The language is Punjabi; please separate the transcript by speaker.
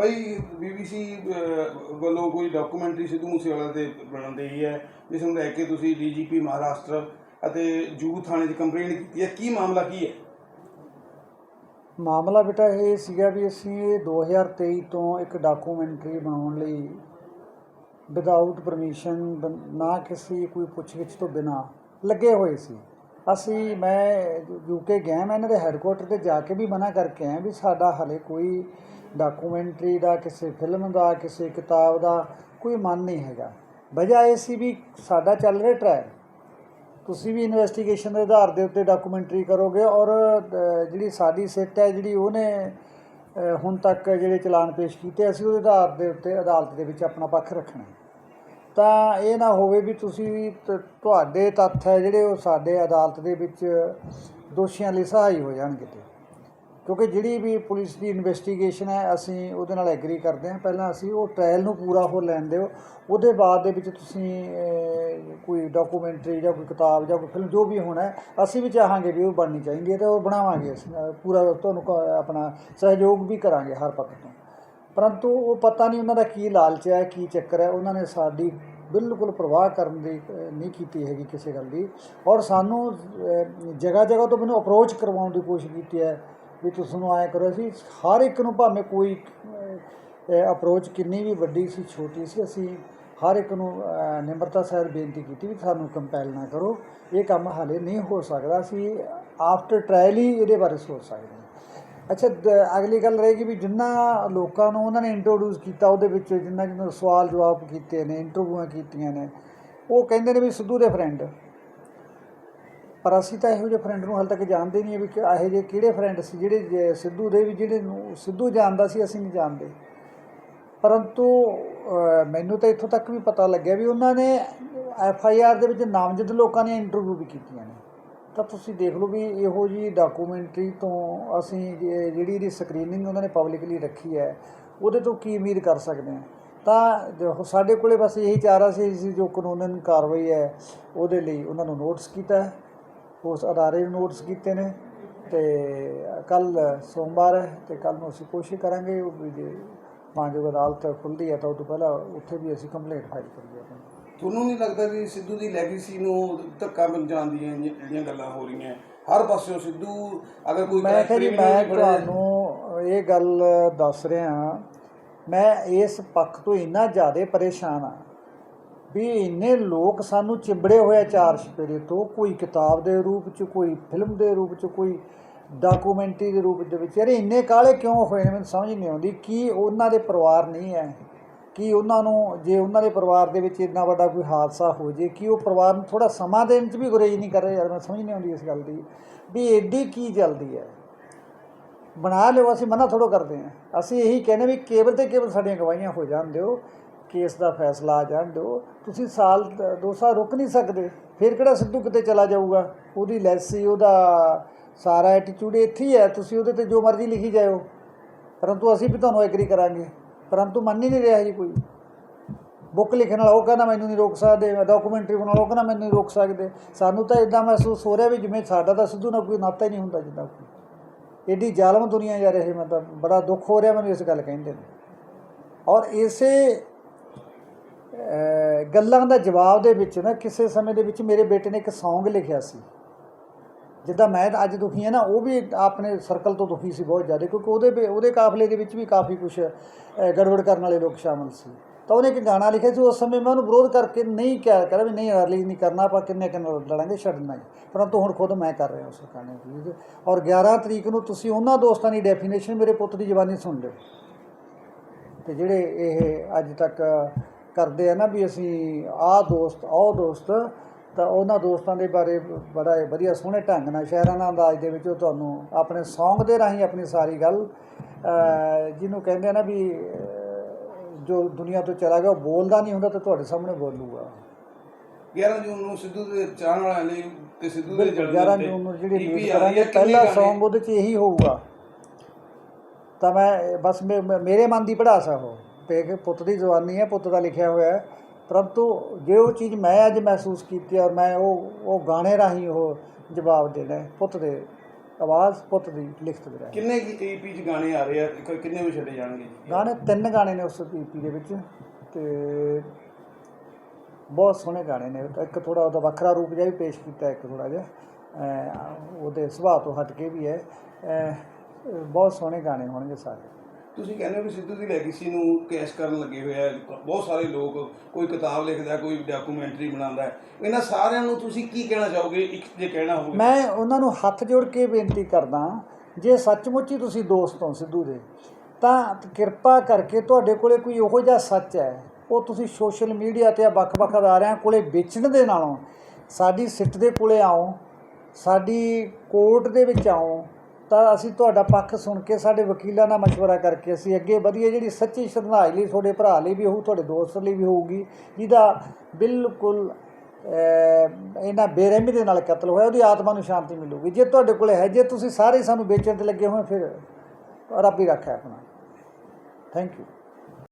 Speaker 1: ਬਾਈ ਬੀਬੀਸੀ ਵੱਲੋਂ ਕੋਈ ਡਾਕੂਮੈਂਟਰੀ ਸਿੱਧੂ ਮੂਸੇਵਾਲਾ ਤੇ ਬਣਨ ਰਹੀ ਹੈ ਜਿਸ ਨੂੰ ਲੈ ਕੇ ਤੁਸੀਂ ਡੀਜੀਪੀ ਮਹਾਰਾਸ਼ਟਰ ਅਤੇ ਜੂ ਥਾਣੇ 'ਚ ਕੰਪਲੇਂਟ ਕੀਤੀ ਹੈ। ਕੀ ਮਾਮਲਾ ਕੀ ਹੈ?
Speaker 2: ਮਾਮਲਾ ਬੇਟਾ ਇਹ ਸੀਗਾ ਵੀ ਅਸੀਂ ਇਹ 2023 ਤੋਂ ਇੱਕ ਡਾਕੂਮੈਂਟਰੀ ਬਣਾਉਣ ਲਈ ਵਿਦਆਊਟ ਪਰਮਿਸ਼ਨ ਨਾ ਕਿਸੇ ਕੋਈ ਪੁੱਛਗਿੱਛ ਤੋਂ ਬਿਨਾ ਲੱਗੇ ਹੋਏ ਸੀ। ਅਸੀਂ, ਮੈਂ ਯੂਕੇ ਗਿਆ, ਮੈਂ ਇਹਨਾਂ ਦੇ ਹੈੱਡਕੁਆਟਰ ਤੇ ਜਾ ਕੇ ਵੀ ਮਨਾ ਕਰਕੇ ਆਇਆ ਵੀ ਸਾਡਾ ਹਲੇ ਕੋਈ ਡਾਕੂਮੈਂਟਰੀ ਦਾ, ਕਿਸੇ ਫਿਲਮ ਦਾ, ਕਿਸੇ ਕਿਤਾਬ ਦਾ ਕੋਈ ਮਨ ਨਹੀਂ ਹੈਗਾ। ਵਜ੍ਹਾ ਇਹ ਸੀ ਵੀ ਸਾਡਾ ਚੱਲ ਰਿਹਾ ਟ੍ਰਾਇਲ ਤੁਸੀਂ ਵੀ ਇਨਵੈਸਟੀਗੇਸ਼ਨ ਦੇ ਆਧਾਰ ਦੇ ਉੱਤੇ ਡਾਕੂਮੈਂਟਰੀ ਕਰੋਗੇ ਔਰ ਜਿਹੜੀ ਸਾਡੀ ਸਿੱਟ ਹੈ, ਜਿਹੜੀ ਉਹਨੇ ਹੁਣ ਤੱਕ ਜਿਹੜੇ ਚਲਾਨ ਪੇਸ਼ ਕੀਤੇ, ਅਸੀਂ ਉਹਦੇ ਆਧਾਰ ਦੇ ਉੱਤੇ ਅਦਾਲਤ ਦੇ ਵਿੱਚ ਆਪਣਾ ਪੱਖ ਰੱਖਣਾ ਤਾਂ ਇਹ ਨਾ ਹੋਵੇ ਵੀ ਤੁਸੀਂ ਤ- ਤੁਹਾਡੇ ਤੱਥ ਹੈ ਜਿਹੜੇ ਉਹ ਸਾਡੇ ਅਦਾਲਤ ਦੇ ਵਿੱਚ ਦੋਸ਼ੀਆਂ ਲਈ ਸਹਾਈ ਹੋ ਜਾਣਗੇ ਤੇ ਕਿਉਂਕਿ ਜਿਹੜੀ ਵੀ ਪੁਲਿਸ ਦੀ ਇਨਵੈਸਟੀਗੇਸ਼ਨ ਹੈ, ਅਸੀਂ ਉਹਦੇ ਨਾਲ ਐਗਰੀ ਕਰਦੇ ਹਾਂ। ਪਹਿਲਾਂ ਅਸੀਂ ਉਹ ਟ੍ਰਾਇਲ ਨੂੰ ਪੂਰਾ ਹੋ ਲੈਣ ਦਿਓ। ਉਹਦੇ ਬਾਅਦ ਦੇ ਵਿੱਚ ਤੁਸੀਂ ਕੋਈ ਡਾਕੂਮੈਂਟਰੀ ਜਾਂ ਕੋਈ ਕਿਤਾਬ ਜਾਂ ਕੋਈ ਫਿਲਮ ਜੋ ਵੀ ਹੋਣਾ ਅਸੀਂ ਵੀ ਚਾਹਾਂਗੇ ਵੀ ਉਹ ਬਣਨੀ ਚਾਹੀਦੀ ਹੈ ਤੇ ਉਹ ਬਣਾਵਾਂਗੇ ਅਸੀਂ। ਪੂਰਾ ਤੁਹਾਨੂੰ ਕ- ਆਪਣਾ ਸਹਿਯੋਗ ਵੀ ਕਰਾਂਗੇ ਹਰ ਪੱਖ ਤੋਂ। ਪਰੰਤੂ ਉਹ ਪਤਾ ਨਹੀਂ ਉਹਨਾਂ ਦਾ ਕੀ ਲਾਲਚ ਹੈ, ਕੀ ਚੱਕਰ ਹੈ। ਉਹਨਾਂ ਨੇ ਸਾਡੀ ਬਿਲਕੁਲ ਪ੍ਰਵਾਹ ਕਰਨ ਦੀ ਨਹੀਂ ਕੀਤੀ ਹੈਗੀ ਕਿਸੇ ਗੱਲ ਦੀ। ਔਰ ਸਾਨੂੰ ਜਗ੍ਹਾ ਜਗ੍ਹਾ ਤੋਂ ਮੈਨੂੰ ਅਪਰੋਚ ਕਰਵਾਉਣ ਦੀ ਕੋਸ਼ਿਸ਼ ਕੀਤੀ ਹੈ। ਵੀ ਤੁਸੀਂ ਨੂੰ ਆਇਆ ਕਰੋ ਅਸੀਂ ਹਰ ਇੱਕ ਨੂੰ ਭਾਵੇਂ ਕੋਈ ਅਪਰੋਚ ਕਿੰਨੀ ਵੀ ਵੱਡੀ ਸੀ, ਛੋਟੀ ਸੀ, ਅਸੀਂ ਹਰ ਇੱਕ ਨੂੰ ਨਿਮਰਤਾ ਸਹਿਤ ਬੇਨਤੀ ਕੀਤੀ ਵੀ ਸਾਨੂੰ ਕੰਪੈਲ ਨਾ ਕਰੋ। ਇਹ ਕੰਮ ਹਾਲੇ ਨਹੀਂ ਹੋ ਸਕਦਾ, ਅਸੀਂ ਆਫਟਰ ਟ੍ਰਾਇਲ ਹੀ ਇਹਦੇ ਬਾਰੇ ਸੋਚ ਸਕਦੇ ਹਾਂ। ਅੱਛਾ, ਦ- ਅਗਲੀ ਗੱਲ ਰਹੇਗੀ ਵੀ ਜਿੰਨਾ ਲੋਕਾਂ ਨੂੰ ਉਹਨਾਂ ਨੇ ਇੰਟਰੋਡਿਊਸ ਕੀਤਾ, ਉਹਦੇ ਵਿੱਚ ਜਿੰਨਾ ਜਿੰਨਾ ਸਵਾਲ ਜਵਾਬ ਕੀਤੇ ਨੇ ਇੰਟਰਵਿਊਆਂ ਕੀਤੀਆਂ ਨੇ, ਉਹ ਕਹਿੰਦੇ ਨੇ ਵੀ ਸਿੱਧੂ ਦੇ ਫਰੈਂਡ ਪਰ ਅਸੀਂ ਤਾਂ ਇਹੋ ਜਿਹੇ ਫਰੈਂਡ ਨੂੰ ਹਾਲੇ ਤੱਕ ਜਾਣਦੇ ਨਹੀਂ ਵੀ ਕਿ ਇਹੋ ਜਿਹੇ ਕਿਹੜੇ ਫਰੈਂਡ ਸੀ, ਜਿਹੜੇ, ਜੇ ਸਿੱਧੂ ਦੇ ਵੀ ਜਿਹੜੇ ਨੂੰ, ਸਿੱਧੂ ਜਾਣਦਾ ਸੀ, ਅਸੀਂ ਨਹੀਂ ਜਾਣਦੇ। ਪਰੰਤੂ ਮੈਨੂੰ ਤਾਂ ਇੱਥੋਂ ਤੱਕ ਵੀ ਪਤਾ ਲੱਗਿਆ ਵੀ ਉਹਨਾਂ ਨੇ ਐਫ ਆਈ ਆਰ ਦੇ ਵਿੱਚ ਨਾਮਜ਼ਦ ਲੋਕਾਂ ਦੀਆਂ ਇੰਟਰਵਿਊ ਵੀ ਕੀਤੀਆਂ ਨੇ। ਤਾਂ ਤੁਸੀਂ ਦੇਖ ਲਓ ਵੀ ਇਹੋ ਜੀ ਡਾਕੂਮੈਂਟਰੀ ਤੋਂ ਅਸੀਂ ਜਿਹੜੀ ਇਹਦੀ ਸਕਰੀਨਿੰਗ ਉਹਨਾਂ ਨੇ ਪਬਲਿਕਲੀ ਰੱਖੀ ਹੈ, ਉਹਦੇ ਤੋਂ ਕੀ ਉਮੀਦ ਕਰ ਸਕਦੇ ਹਾਂ? ਤਾਂ ਸਾਡੇ ਕੋਲੇ ਬਸ ਇਹੀ ਚਾਰਾ ਸੀ ਜੋ ਕਾਨੂੰਨ ਕਾਰਵਾਈ ਹੈ, ਉਹਦੇ ਲਈ ਉਹਨਾਂ ਨੂੰ ਨੋਟਿਸ ਕੀਤਾ ਉਸ ਅਦਾਰੇ ਨੂੰ ਨੋਟਿਸ ਕੀਤੇ ਨੇ ਤੇ ਕੱਲ ਸੋਮਵਾਰ ਹੈ ਤੇ ਕੱਲ ਨੂੰ ਅਸੀਂ ਕੋਸ਼ਿਸ਼ ਕਰਾਂਗੇ ਉਹ ਵੀ ਜੇ ਮਾਨਯੋਗ ਅਦਾਲਤ ਖੁੱਲ੍ਹਦੀ ਹੈ ਤਾਂ ਉਹ ਤੋਂ ਪਹਿਲਾਂ ਉੱਥੇ ਵੀ ਅਸੀਂ ਕੰਪਲੇਂਟ ਫਾਈਲ ਕਰੀਏ
Speaker 1: ਤੁਹਾਨੂੰ ਨਹੀਂ ਲੱਗਦਾ ਵੀ ਸਿੱਧੂ ਦੀ ਲੈਗੇਸੀ ਨੂੰ ਧੱਕਾ ਪਹੁੰਚਾਉਣ ਦੀਆਂ ਜਿਹੜੀਆਂ ਗੱਲਾਂ ਹੋ ਰਹੀਆਂ? ਹਰ ਪਾਸਿਓਂ ਸਿੱਧੂ ਅਗਰ ਕੋਈ
Speaker 2: ਮੈਂ ਕਿਹਾ ਜੀ
Speaker 1: criminal
Speaker 2: ਮੈਂ ਤੁਹਾਨੂੰ ਇਹ ਗੱਲ ਦੱਸ ਰਿਹਾ ਮੈਂ ਇਸ ਪੱਖ ਤੋਂ ਇੰਨਾ ਜ਼ਿਆਦਾ ਪਰੇਸ਼ਾਨ ਆ ਵੀ ਇੰਨੇ ਲੋਕ ਸਾਨੂੰ ਚਿੰਬੜੇ ਹੋਏ ਆ ਚਾਰ ਛਪੇਰੇ ਤੋਂ। ਕੋਈ ਕਿਤਾਬ ਦੇ ਰੂਪ ਚ, ਕੋਈ ਫਿਲਮ ਦੇ ਰੂਪ ਚ, ਕੋਈ ਡਾਕੂਮੈਂਟਰੀ ਦੇ ਰੂਪ ਦੇ ਵਿੱਚ। ਯਾਰ ਇੰਨੇ ਕਾਲੇ ਕਿਉਂ ਹੋਏ ਨੇ, ਮੈਨੂੰ ਸਮਝ ਨਹੀਂ ਆਉਂਦੀ। ਕੀ ਉਹਨਾਂ ਦੇ ਪਰਿਵਾਰ ਨਹੀਂ ਹੈ ਕਿ ਉਹਨਾਂ ਨੂੰ, ਜੇ ਉਹਨਾਂ ਦੇ ਪਰਿਵਾਰ ਦੇ ਵਿੱਚ ਇੰਨਾ ਵੱਡਾ ਕੋਈ ਹਾਦਸਾ ਹੋ ਜੇ, ਕਿ ਉਹ ਪਰਿਵਾਰ ਨੂੰ ਥੋੜਾ ਸਮਾਂ ਦੇਣ 'ਚ ਵੀ ਗੁਰੇਜ਼ ਨਹੀਂ ਕਰ ਰਿਹਾ? ਯਾਰ ਮੈਂ ਸਮਝ ਨਹੀਂ ਆਉਂਦੀ ਇਸ ਗੱਲ ਦੀ। ਵੀ ਐਡੀ ਕੀ ਜਲਦੀ ਹੈ ਬਣਾ ਲਿਓ, ਅਸੀਂ ਮਨਾ ਥੋੜੋ ਕਰਦੇ ਹਾਂ ਅਸੀਂ ਇਹੀ ਕਹਿੰਦੇ ਵੀ ਕੇਵਲ ਤੇ ਕੇਵਲ ਸਾਡੀਆਂ ਗਵਾਹੀਆਂ ਹੋ ਜਾਣ ਦਿਓ। ਕੇਸ ਦਾ ਫੈਸਲਾ ਆ ਜਾਣ ਦਿਓ। ਤੁਸੀਂ ਸਾਲ ਦੋ ਸਾਲ ਰੁਕ ਨਹੀਂ ਸਕਦੇ। ਫਿਰ ਕਿਹੜਾ ਸਿੱਧੂ ਕਿਤੇ ਚਲਾ ਜਾਊਗਾ? ਉਹਦੀ ਲੈਸੀ, ਉਹਦਾ ਸਾਰਾ ਐਟੀਟਿਊਡ ਇੱਥੇ ਹੀ ਹੈ। ਤੁਸੀਂ ਉਹਦੇ ਤੇ ਜੋ ਮਰਜ਼ੀ ਲਿਖੀ ਜਾਓ ਪਰੰਤੂ ਅਸੀਂ ਵੀ ਤੁਹਾਨੂੰ ਐਗਰੀ ਕਰਾਂਗੇ। ਪਰੰਤੂ ਮੰਨ ਹੀ ਨਹੀਂ ਰਿਹਾ ਜੀ ਕੋਈ। ਬੁੱਕ ਲਿਖਣ ਵਾਲਾ ਉਹ ਕਹਿੰਦਾ ਮੈਨੂੰ ਨਹੀਂ ਰੋਕ ਸਕਦੇ ਡਾਕੂਮੈਂਟਰੀ ਬਣਾਉਣ ਵਾਲਾ ਉਹ ਕਹਿੰਦਾ ਮੈਨੂੰ ਨਹੀਂ ਰੋਕ ਸਕਦੇ। ਸਾਨੂੰ ਤਾਂ ਇਦਾਂ ਮਹਿਸੂਸ ਹੋ ਰਿਹਾ ਵੀ ਜਿਵੇਂ ਸਾਡਾ ਤਾਂ ਸਿੱਧੂ ਨਾਲ ਕੋਈ ਨਾਤਾ ਹੀ ਨਹੀਂ ਹੁੰਦਾ ਜਿੱਦਾਂ ਕੋਈ। ਏਡੀ ਜ਼ਾਲਮ ਦੁਨੀਆ ਯਾਰ ਇਹ ਮਤਲਬ ਬੜਾ ਦੁੱਖ ਹੋ ਰਿਹਾ ਮੈਨੂੰ ਇਸ ਗੱਲ ਕਹਿੰਦੇ ਨੇ। ਔਰ ਇਸੇ ਗੱਲਾਂ ਦਾ ਜਵਾਬ ਦੇ ਵਿੱਚ ਨਾ, ਕਿਸੇ ਸਮੇਂ ਦੇ ਵਿੱਚ ਮੇਰੇ ਬੇਟੇ ਨੇ ਇੱਕ ਸੌਂਗ ਲਿਖਿਆ ਸੀ। ਜਿੱਦਾਂ ਮੈਂ ਅੱਜ ਦੁਖੀ ਹਾਂ ਨਾ, ਉਹ ਵੀ ਆਪਣੇ ਸਰਕਲ ਤੋਂ ਦੁਖੀ ਸੀ ਬਹੁਤ ਜ਼ਿਆਦਾ, ਕਿਉਂਕਿ ਉਹਦੇ ਵੀ- ਉਹਦੇ ਕਾਫਲੇ ਦੇ ਵਿੱਚ ਵੀ ਕਾਫੀ ਕੁਝ ਗੜਬੜ ਕਰਨ ਵਾਲੇ ਲੋਕ ਸ਼ਾਮਲ ਸੀ। ਤਾਂ ਉਹਨੇ ਇੱਕ ਗਾਣਾ ਲਿਖਿਆ ਸੀ, ਉਸ ਸਮੇਂ ਮੈਂ ਉਹਨੂੰ ਵਿਰੋਧ ਕਰਕੇ ਨਹੀਂ ਕਿਹਾ ਕਰਾਂ ਵੀ ਨਹੀਂ ਰਿਲੀਜ਼ ਨਹੀਂ ਕਰਨਾ, ਆਪਾਂ ਕਿੰਨੇ ਕਿੰਨੇ ਲੜਾਂਗੇ, ਛੱਡਣਾ ਹੀ। ਪਰੰਤੂ ਹੁਣ ਖੁਦ ਮੈਂ ਕਰ ਰਿਹਾ ਉਸ ਗਾਣੇ ਦੀ ਔਰ 11 ਤਰੀਕ ਨੂੰ ਤੁਸੀਂ ਉਹਨਾਂ ਦੋਸਤਾਂ ਦੀ ਡੈਫੀਨੇਸ਼ਨ ਮੇਰੇ ਪੁੱਤ ਦੀ ਜ਼ਬਾਨੀ ਸੁਣ ਲਿਓ। ਤੇ ਜਿਹੜੇ ਇਹ ਅੱਜ ਤੱਕ ਕਰਦੇ ਆ ਨਾ ਵੀ ਅਸੀਂ ਆਹ ਦੋਸਤ ਉਹ ਦੋਸਤ ਤਾਂ ਉਹਨਾਂ ਦੋਸਤਾਂ ਦੇ ਬਾਰੇ ਬੜਾ ਵਧੀਆ ਸੋਹਣੇ ਢੰਗ ਨਾਲ ਸ਼ਾਇਰਾਨਾ ਅੰਦਾਜ਼ ਦੇ ਵਿੱਚ ਉਹ ਤੁਹਾਨੂੰ ਆਪਣੇ Song ਦੇ ਰਾਹੀਂ ਆਪਣੀ ਸਾਰੀ ਗੱਲ ਜਿਹਨੂੰ ਕਹਿੰਦੇ ਆ ਨਾ ਵੀ ਜੋ ਦੁਨੀਆ ਤੋਂ ਚਲਾ ਗਿਆ ਉਹ ਬੋਲਦਾ ਨਹੀਂ ਹੁੰਦਾ ਤਾਂ ਤੁਹਾਡੇ ਸਾਹਮਣੇ ਬੋਲੂਗਾ।
Speaker 1: 11 ਜੂਨ ਨੂੰ ਸਿੱਧੂ ਦੇ ਚਾਹਣ ਵਾਲਿਆਂ ਲਈ ਤੇ ਸਿੱਧੂ ਦੇ ਜਨਮ
Speaker 2: 11
Speaker 1: ਤੇ
Speaker 2: ਜੂਨ ਨੂੰ ਜਿਹੜੀ ਰਿਲੀਜ਼ ਕਰਾਂਗੇ ਪਹਿਲਾ? Song ਉਹਦੇ 'ਚ ਇਹੀ ਹੋਊਗਾ। ਤਾਂ ਮੈਂ ਬਸ ਮੇਰੇ ਮਨ ਦੀ ਪੜਾਸ ਆ ਉਹ। ਤੇ ਕਿ ਪੁੱਤ ਦੀ ਜਵਾਨੀ ਹੈ ਪੁੱਤ ਦਾ ਲਿਖਿਆ ਹੋਇਆ ਹੈ। ਪਰੰਤੂ ਜੇ ਉਹ ਚੀਜ਼ ਮੈਂ ਅੱਜ ਮਹਿਸੂਸ ਕੀਤੀ ਔਰ ਮੈਂ ਉਹ ਉਹ ਗਾਣੇ ਰਾਹੀਂ ਉਹ ਜਵਾਬ ਦੇਣਾ ਪੁੱਤ ਦੇ ਆਵਾਜ਼ ਪੁੱਤ ਦੀ ਲਿਖਤ ਦੇ ਰਾਹੀਂ।
Speaker 1: ਕਿੰਨੇ ਈਪੀ ਚ ਗਾਣੇ ਆ ਰਹੇ ਆ? ਕ- ਕਿੰਨੇ ਵਿੱਚ ਛੱਡੇ ਜਾਣਗੇ?
Speaker 2: ਗਾਣੇ ਤਿੰਨ ਗਾਣੇ ਨੇ ਉਸ ਈਪੀ ਦੇ ਵਿੱਚ ਤੇ ਬਹੁਤ ਸੋਹਣੇ ਗਾਣੇ ਨੇ। ਇੱਕ ਥੋੜਾ ਉਹਦਾ ਵੱਖਰਾ ਰੂਪ ਜਿਹਾ ਵੀ ਪੇਸ਼ ਕੀਤਾ ਇੱਕ ਥੋੜਾ ਜਿਹਾ। ਉਹਦੇ ਸੁਭਾਅ ਤੋਂ ਹਟ ਕੇ ਵੀ ਹੈ। ਬਹੁਤ ਸੋਹਣੇ ਗਾਣੇ ਹੋਣਗੇ ਸਾਰੇ।
Speaker 1: ਤੁਸੀਂ ਕਹਿੰਦੇ ਹੋ ਕਿ ਸਿੱਧੂ ਦੀ ਲੈਗੇਸੀ ਨੂੰ ਕੈਸ਼ ਕਰਨ ਲੱਗੇ ਹੋਏ ਆ, ਬਹੁਤ ਸਾਰੇ ਲੋਕ, ਕੋਈ ਕਿਤਾਬ ਲਿਖਦਾ, ਕੋਈ ਡਾਕੂਮੈਂਟਰੀ ਬਣਾਉਂਦਾ ਹੈ। ਇਹਨਾਂ ਸਾਰਿਆਂ ਨੂੰ ਤੁਸੀਂ ਕੀ ਕਹਿਣਾ ਚਾਹੋਗੇ, ਇੱਕ ਜੇ ਕਹਿਣਾ ਹੋਵੇ?
Speaker 2: ਮੈਂ ਉਹਨਾਂ ਨੂੰ ਹੱਥ ਜੋੜ ਕੇ ਬੇਨਤੀ ਕਰਦਾ, ਜੇ ਸੱਚਮੁੱਚ ਹੀ ਤੁਸੀਂ ਦੋਸਤ ਹੋ ਸਿੱਧੂ ਦੇ, ਤਾਂ ਕਿਰਪਾ ਕਰਕੇ ਤੁਹਾਡੇ ਕੋਲੇ ਕੋਈ ਉਹੋ ਜਿਹਾ ਸੱਚ ਹੈ। ਉਹ ਤੁਸੀਂ ਸੋਸ਼ਲ ਮੀਡੀਆ ਤੇ ਵੱਖ-ਵੱਖ ਅਦਾਰਿਆਂ ਕੋਲੇ ਵੇਚਣ ਦੇ ਨਾਲੋਂ, ਸਾਡੀ ਸਿੱਟ ਦੇ ਕੋਲੇ ਆਓ, ਸਾਡੀ ਕੋਰਟ ਦੇ ਵਿੱਚ ਆਓ ਤਾਂ ਅਸੀਂ ਤੁਹਾਡਾ ਪੱਖ ਸੁਣ ਕੇ ਸਾਡੇ ਵਕੀਲਾਂ ਨਾਲ ਮਸ਼ਵਰਾ ਕਰਕੇ ਅਸੀਂ ਅੱਗੇ ਵਧੀਏ ਜਿਹੜੀ ਸੱਚੀ ਸ਼ਰਧਾਂਜਲੀ ਤੁਹਾਡੇ ਭਰਾ ਲਈ ਵੀ ਹੋਊ ਤੁਹਾਡੇ ਦੋਸਤ ਲਈ ਵੀ ਹੋਊਗੀ ਜਿਹਦਾ ਬਿਲਕੁਲ ਅਹ, ਇਹਨਾਂ ਬੇਰਹਿਮੀ ਦੇ ਨਾਲ ਕਤਲ ਹੋਇਆ ਉਹਦੀ ਆਤਮਾ ਨੂੰ ਸ਼ਾਂਤੀ ਮਿਲੂਗੀ। ਜੇ ਤੁਹਾਡੇ ਕੋਲ ਹੈ ਜੇ ਤੁਸੀਂ ਸਾਰੇ ਸਾਨੂੰ ਵੇਚਣ ਤੇ ਲੱਗੇ ਹੋਏ ਫਿਰ ਰੱਬ ਹੀ ਰੱਖਾ ਆਪਣਾ। Thank you